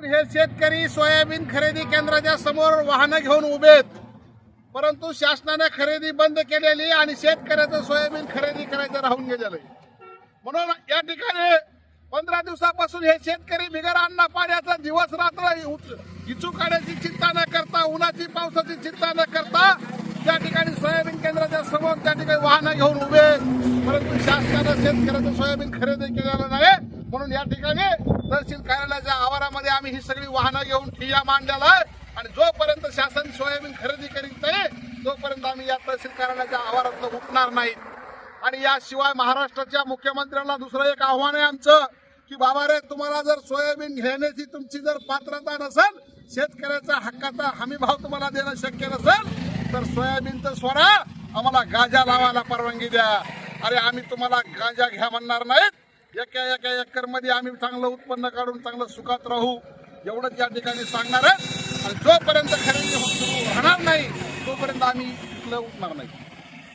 हे शेतकरी सोयाबीन खरेदी केंद्राच्या समोर वाहनं घेऊन उभे आहेत. परंतु शासनाने खरेदी बंद केलेली आणि शेतकऱ्याचं सोयाबीन खरेदी करायचं राहून गेलेलं म्हणून या ठिकाणी पंधरा दिवसापासून हे शेतकरी बिगर अन्न पाण्याचा दिवस रात्र इचू काढायची चिंता न करता उन्हाची पावसाची चिंता न करता त्या ठिकाणी सोयाबीन केंद्राच्या समोर त्या ठिकाणी वाहनं घेऊन उभे परंतु शासनानं शेतकऱ्याचं सोयाबीन खरेदी केलेलं नाही. म्हणून या ठिकाणी तहसील कार्यालयाच्या मध्ये आम्ही ही सगळी वाहनं घेऊन ठिय्या मांडलेला आणि जोपर्यंत शासन सोयाबीन खरेदी करीत नाही तोपर्यंत आम्ही या तहसील कार्यालयाच्या आवारात उठणार नाहीत आणि याशिवाय महाराष्ट्राच्या मुख्यमंत्र्यांना दुसरं एक आव्हान आहे आमचं की बाबा रे तुम्हाला जर सोयाबीन घेण्याची तुमची जर पात्रता नसेल शेतकऱ्याचा हक्काचा हमी भाव तुम्हाला देणं शक्य नसेल तर सोयाबीनचं स्वरा आम्हाला गाजा लावायला परवानगी द्या. अरे आम्ही तुम्हाला गांजा घ्या म्हणणार नाहीत. एका एका एकरमध्ये आम्ही चांगलं उत्पन्न काढून चांगलं सुखात राहू एवढंच या ठिकाणी सांगणार आहे. आणि जोपर्यंत खरेदी होणार नाही तोपर्यंत आम्ही इथलं उठणार नाही.